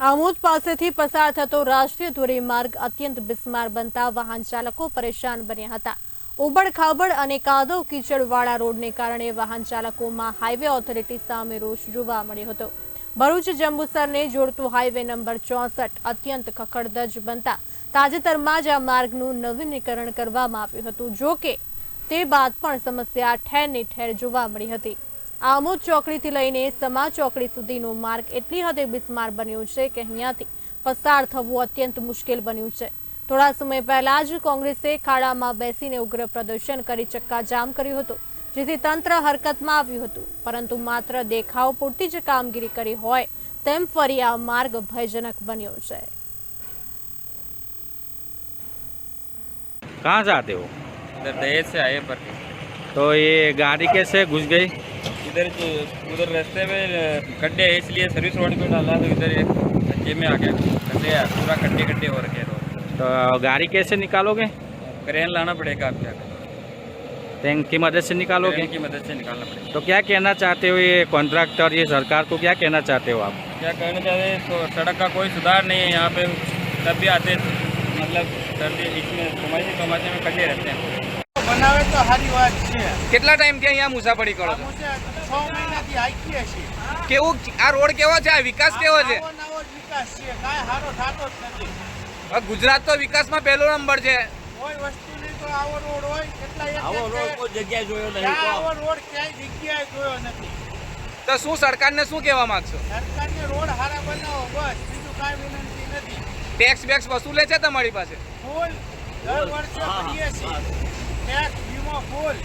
આમોદ પાસેથી પસાર થતો રાષ્ટ્રીય ધોરીમાર્ગ અત્યંત બિસ્માર બનતા વાહન ચાલકો પરેશાન બન્યા હતા. ઉબડખાબડ અને કાદવ કીચડવાળા રોડને કારણે વાહન ચાલકોમાં હાઈવે ઓથોરિટી સામે રોષ જોવા મળ્યો હતો. ભરૂચ જંબુસરને જોડતું હાઈવે નંબર ચોસઠ અત્યંત ખખડધજ બનતા તાજેતરમાં જ આ માર્ગનું નવીનીકરણ કરવામાં આવ્યું હતું. જો કે તે બાદ પણ સમસ્યા ઠેરની ઠેર જોવા મળી હતી. આમોદ ચોકડીથી લઈને સમા ચોકડી સુધીનો માર્ગ એટલી હદે બિસ્માર બન્યો છે કે અહીંયાથી પસાર થવું અત્યંત મુશ્કેલ બન્યું છે થોડા સમય પહેલા જ કોંગ્રેસે ખાડામાં બેસીને ઉગ્ર પ્રદર્શન કરી ચક્કાજામ કર્યું હતું જેથી તંત્ર હરકતમાં આવ્યું હતું પરંતુ માત્ર દેખાવ પૂરતી જ કામગીરી કરી હોય તેમ ફરી આ માર્ગ ભયજનક બન્યો છે कहाँ से आते हो इधर दहेज से आए पर तो ये गाड़ी कैसे घुस गई इधर उधर रास्ते में गड्ढे है इसलिए सर्विस रोड पे डाला तो इधर एक में आ गया। है, पूरा गड्ढे गड्ढे हो रखे रोड। तो गाड़ी कैसे निकालोगे? क्रेन लाना पड़ेगा आप क्या टैंक की मदद से निकालोगे? की मदद से निकालना पड़ेगा। तो क्या कहना चाहते हो ये कॉन्ट्रैक्टर ये सरकार को क्या कहना चाहते हो आप? क्या कहना चाहते हैं तो सड़क का कोई सुधार नहीं है यहाँ पे तब भी आते मतलब सर्दी इसमें कमाई कमाते में गड्ढे रहते हैं। કેટલા ટાઈમથી અહીંયા મુસાફરી કરો કેવું? આ રોડ કેવો છે? આ વિકાસ કેવો છે? ગુજરાત તો વિકાસમાં પહેલો નંબર છે. કોઈ વસ્તુની તો આવો રોડ હોય આવો રોડ કોઈ જગ્યાએ જોયો નહીં. આવો રોડ ક્યાંય જોયો નથી. તો શું સરકારને શું કહેવા માંગશો? સરકારને રોડ સારા બનાવો બસ. બીજું કાંઈ વિનંતી નથી. ટેક્સ બેક્સ વસૂલે છે તમારી પાસે? ફૂલ. દર વર્ષે ભરીએ છીએ. ટેક્સ વીમો ફૂલ.